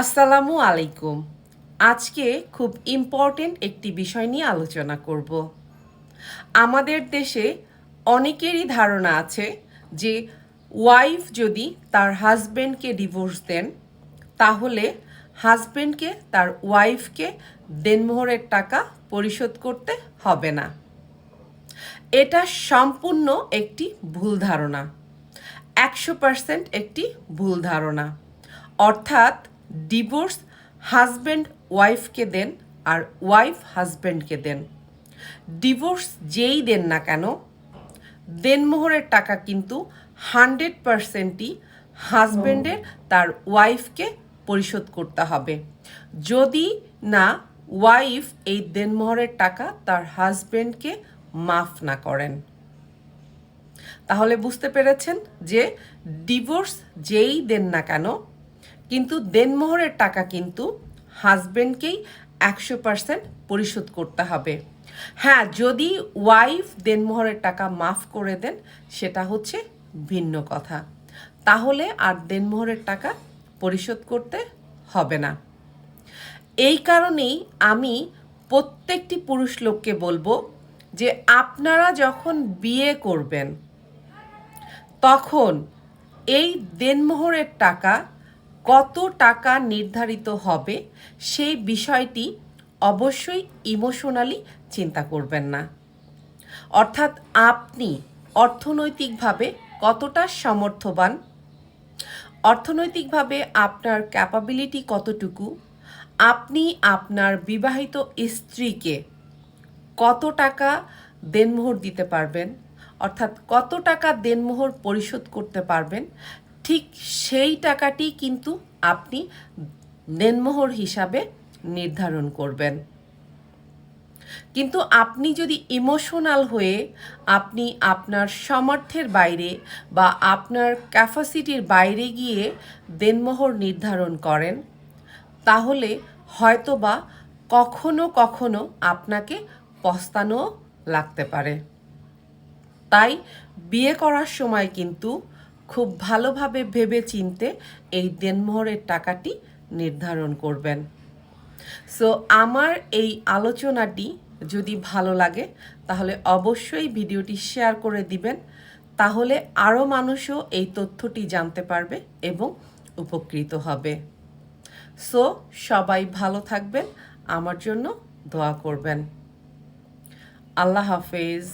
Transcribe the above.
আসসালামু আলাইকুম। আজকে খুব ইম্পর্টেন্ট একটি বিষয় নিয়ে আলোচনা করব। আমাদের দেশে অনেকেরই ধারণা আছে যে ওয়াইফ যদি তার হাজবেন্ডকে ডিভোর্স দেন, তাহলে হাজবেন্ডকে তার ওয়াইফকে দেনমোহরের টাকা পরিশোধ করতে হবে না। এটা সম্পূর্ণ একটি ভুল ধারণা। একশো পার্সেন্ট একটি ভুল ধারণা। অর্থাৎ ডিভোর্স হাজব্যান্ড ওয়াইফকে দেন আর ওয়াইফ হাজব্যান্ডকে দেন। ডিভোর্স যেই দেন না কেন দেনমোহরের টাকা কিন্তু হান্ড্রেড পারসেন্টই হাজব্যান্ডের তার ওয়াইফকে পরিশোধ করতে হবে। যদি না ওয়াইফ এই দেনমোহরের টাকা তার হাজব্যান্ডকে মাফ না করেন। তাহলে বুঝতে পেরেছেন যে ডিভোর্স যেই দেন না কেন কিন্তু দেনমোহরের টাকা কিন্তু হাজবেন্ডকেই একশো পার্সেন্ট পরিশোধ করতে হবে। হ্যাঁ যদি ওয়াইফ দেনমোহরের টাকা মাফ করে দেন, সেটা হচ্ছে ভিন্ন কথা। তাহলে আর দেনমোহরের টাকা পরিশোধ করতে হবে না। এই কারণেই আমি প্রত্যেকটি পুরুষ লোককে বলব যে আপনারা যখন বিয়ে করবেন, তখন এই দেনমোহরের টাকা কত টাকা নির্ধারিত হবে সেই বিষয়টি অবশ্যই ইমোশনালি চিন্তা করবেন না। অর্থাৎ আপনি অর্থনৈতিকভাবে কতটা সমর্থবান? অর্থনৈতিকভাবে আপনার ক্যাপাবিলিটি কতটুকু? আপনি আপনার বিবাহিত স্ত্রীকে কত টাকা দেনমোহর দিতে পারবেন? অর্থাৎ কত টাকা দেনমোহর পরিশোধ করতে পারবেন? ঠিক সেই টাকাটি কিন্তু আপনি দেনমোহর হিসাবে নির্ধারণ করবেন। কিন্তু আপনি যদি ইমোশনাল হয়ে আপনি আপনার সামর্থ্যের বাইরে বা আপনার ক্যাপাসিটির বাইরে গিয়ে দেনমোহর নির্ধারণ করেন, তাহলে হয়তোবা কখনো কখনো আপনাকে পস্তানো লাগতে পারে। তাই বিয়ে করার সময় কিন্তু খুব ভালোভাবে ভেবে চিনতে এই দেনমোহরের টাকাটি নির্ধারণ করবেন। সো আমার এই আলোচনাটি যদি ভালো লাগে, তাহলে অবশ্যই ভিডিওটি শেয়ার করে দিবেন। তাহলে আরও মানুষও এই তথ্যটি জানতে পারবে এবং উপকৃত হবে। সো সবাই ভালো থাকবেন, আমার জন্য দোয়া করবেন। আল্লাহ হাফেজ।